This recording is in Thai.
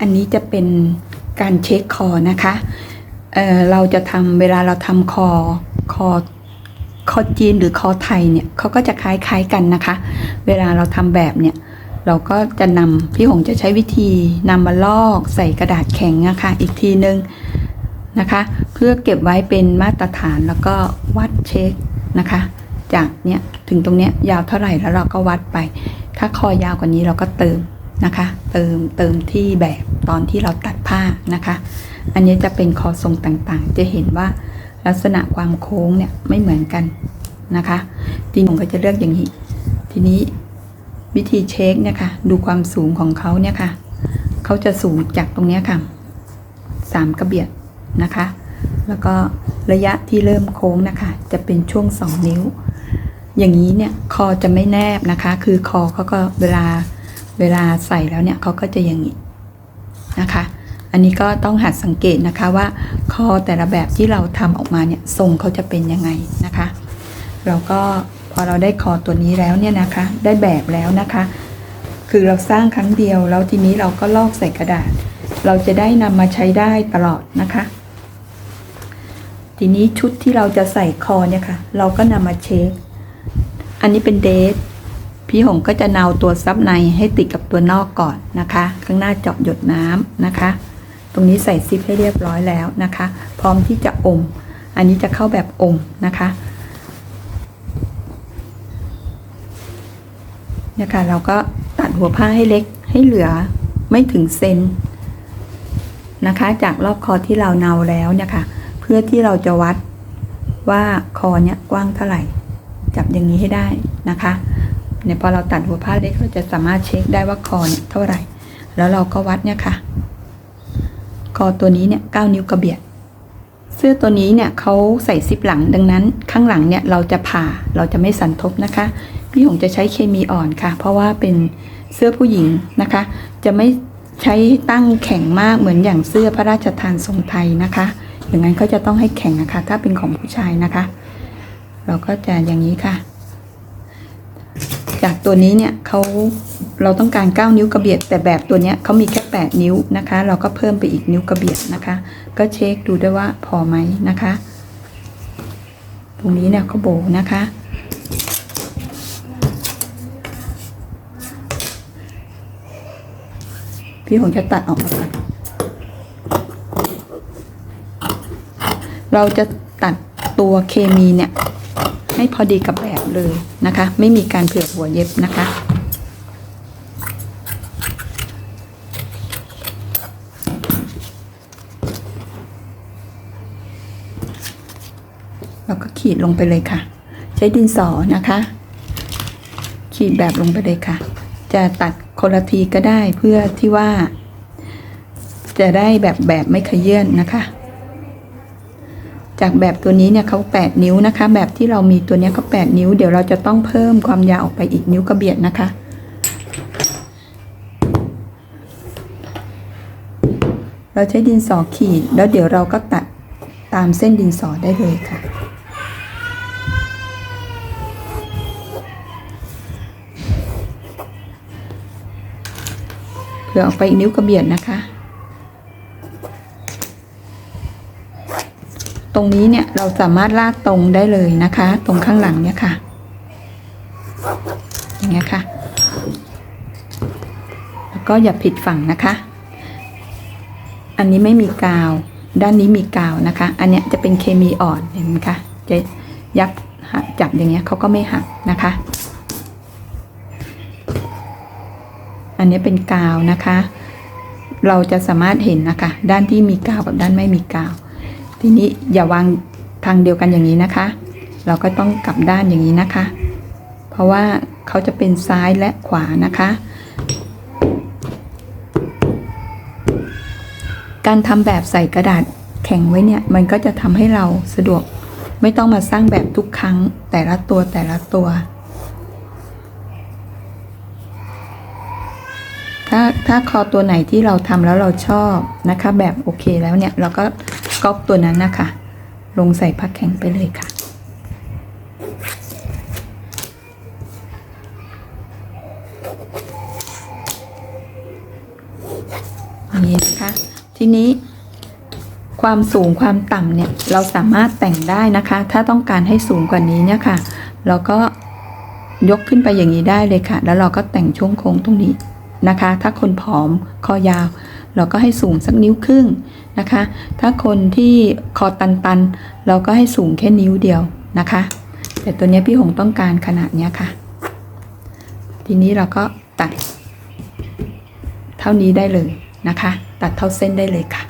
อันนี้จะเป็นการเช็คคอนะคะเอ่อเราจะทำเวลาเราทำคอคอคอจีนหรือคอไทยเนี่ยเขาก็จะคล้ายๆกันนะคะ เวลาเราทำแบบเนี่ยเราก็จะนำพี่หงจะใช้วิธีนำมาลอกใส่กระดาษแข็งนะคะอีกทีนึงนะคะ เพื่อเก็บไว้เป็นมาตรฐานแล้วก็วัดเช็คนะคะ จากเนี่ยถึงตรงเนี้ยยาวเท่าไหร่แล้วเราก็วัดไป ถ้าคอยาวกว่านี้เราก็เติม นะคะ เติมเติมที่แบบตอนที่เราตัดผ้านะคะ อันนี้จะเป็นคอทรงต่างๆ จะเห็นว่าลักษณะความโค้งเนี่ยไม่เหมือนกันนะคะทีนี้ผมก็จะเลือกอย่างนี้ ทีนี้วิธีเช็คเนี่ยค่ะดูความสูงของเขาเนี่ยค่ะเขาจะสูงจากตรงนี้ค่ะสามกระเบียดนะคะ แล้วก็ระยะที่เริ่มโค้งนะคะ จะเป็นช่วงสองนิ้ว อย่างนี้เนี่ยคอจะไม่แนบนะคะ คือคอเขาก็เวลา เวลาใส่แล้วเนี่ยเขาก็จะอย่างนี้นะคะ อันนี้ก็ต้องหัดสังเกตนะคะว่าคอแต่ละแบบที่เราทำออกมาเนี่ยทรงเขาจะเป็นยังไงนะคะ เราก็พอเราได้คอตัวนี้แล้วเนี่ยนะคะ ได้แบบแล้วนะคะ คือเราสร้างครั้งเดียวแล้วทีนี้เราก็ลอกใส่กระดาษ เราจะได้นำมาใช้ได้ตลอดนะคะ ทีนี้ชุดที่เราจะใส่คอเนี่ยค่ะ เราก็นำมาเช็ค อันนี้เป็นเดท พี่หงก็จะเนาตัวซับในให้ติดกับตัวนอกก่อนนะคะ ข้างหน้าเจาะหยดน้ำนะคะ ตรงนี้ใส่ซิปให้เรียบร้อยแล้วนะคะ พร้อมที่จะอม อันนี้จะเข้าแบบอมนะคะเนี่ยค่ะเราก็ตัดหัวผ้าให้เล็กให้เหลือไม่ถึงเซนนะคะ จากรอบคอที่เราเนาแล้วเนี่ยค่ะ เพื่อที่เราจะวัดว่าคอเนี่ยกว้างเท่าไหร่ จับอย่างนี้ให้ได้นะคะ เนี่ยพอเราตัดหัวผ้าเล็กเราจะสามารถเช็คได้ว่าคอเนี่ยเท่าไหร่ แล้วเราก็วัดเนี่ยค่ะ คอตัวนี้เนี่ยเก้านิ้วกระเบียดเสื้อตัวนี้เนี่ยเขาใส่ซิปหลังดังนั้น ข้างหลังเนี่ยเราจะผ่าเราจะไม่สันทบนะคะ พี่หงจะใช้เคมีอ่อนค่ะ เพราะว่าเป็นเสื้อผู้หญิงนะคะ จะไม่ใช้ตั้งแข็งมากเหมือนอย่างเสื้อพระราชทานทรงไทยนะคะ อย่างนั้นก็จะต้องให้แข็งนะคะ ถ้าเป็นของผู้ชายนะคะ เราก็จะอย่างนี้ค่ะ จากตัวนี้เนี่ยเขาเราต้องการ 9 นิ้วกระเบียด แต่แบบตัวเนี้ยเขามีแค่ 8 นิ้วนะคะ เราก็เพิ่มไปอีกนิ้วกระเบียดนะคะ ก็เช็คดูด้วยว่าพอไหมนะคะ ตรงนี้เนี่ยเขาโบนะคะพี่หงจะตัดออกมาก่อนเราจะตัดตัวเคมีเนี่ย ให้พอดีกับแบบ เลยนะคะ ไม่มีการเผื่อหัวเย็บนะคะ เราก็ขีดลงไปเลยค่ะ ใช้ดินสอนะคะ ขีดแบบลงไปเลยค่ะ จะตัดคนละทีก็ได้เพื่อที่ว่า จะได้แบบแบบไม่ขยื่นนะคะ จากแบบตัวนี้เนี่ยเขา8 นิ้วนะคะ แบบที่เรามีตัวนี้เขา8นิ้ว เดี๋ยวเราจะต้องเพิ่มความยาวออกไปอีกนิ้วกระเบียดนะคะ เราใช้ดินสอขีด แล้วเดี๋ยวเราก็ตัดตามเส้นดินสอได้เลยค่ะเผื่อออกไปอีกนิ้วกระเบียดนะคะ รงนี้เนี่ยเราสามารถลากตรงได้เลยนะคะ ตรงข้างหลังเนี่ยค่ะ อย่างเงี้ยค่ะ แล้วก็อย่าผิดฝั่งนะคะ อันนี้ไม่มีกาว ด้านนี้มีกาวนะคะ อันเนี้ยจะเป็นเคมีอ่อนเห็นไหมคะจะยับหักจับอย่างเงี้ยเขาก็ไม่หักนะคะ อันนี้เป็นกาวนะคะ เราจะสามารถเห็นนะคะ ด้านที่มีกาวกับด้านไม่มีกาว ทีนี้อย่าวางทางเดียวกันอย่างนี้นะคะ เราก็ต้องกลับด้านอย่างนี้นะคะ เพราะว่าเขาจะเป็นซ้ายและขวานะคะ การทำแบบใส่กระดาษแข็งไว้เนี่ยมันก็จะทำให้เราสะดวกไม่ต้องมาสร้างแบบทุกครั้งแต่ละตัวแต่ละตัว ถ้าถ้าคอตัวไหนที่เราทำแล้วเราชอบนะคะ แบบโอเคแล้วเนี่ยเราก็ ก๊อปตัวนั้นนะคะ ลงใส่ผ้าแข็งไปเลยค่ะอนี้นะคะ ทีนี้ความสูงความต่ำเนี่ยเราสามารถแต่งได้นะคะ ถ้าต้องการให้สูงกว่านี้เนี่ยค่ะ เราก็ยกขึ้นไปอย่างนี้ได้เลยค่ะ แล้วเราก็แต่งช่วงโค้งตรงนี้ นะคะ ถ้าคนผอมคอยาว เราก็ให้สูงสักนิ้วครึ่งนะคะ ถ้าคนที่คอตันๆ เราก็ให้สูงแค่นิ้วเดียวนะคะ แต่ตัวนี้พี่หงต้องการขนาดเนี้ยค่ะ ทีนี้เราก็ตัด เท่านี้ได้เลยนะคะ ตัดเท่าเส้นได้เลยค่ะ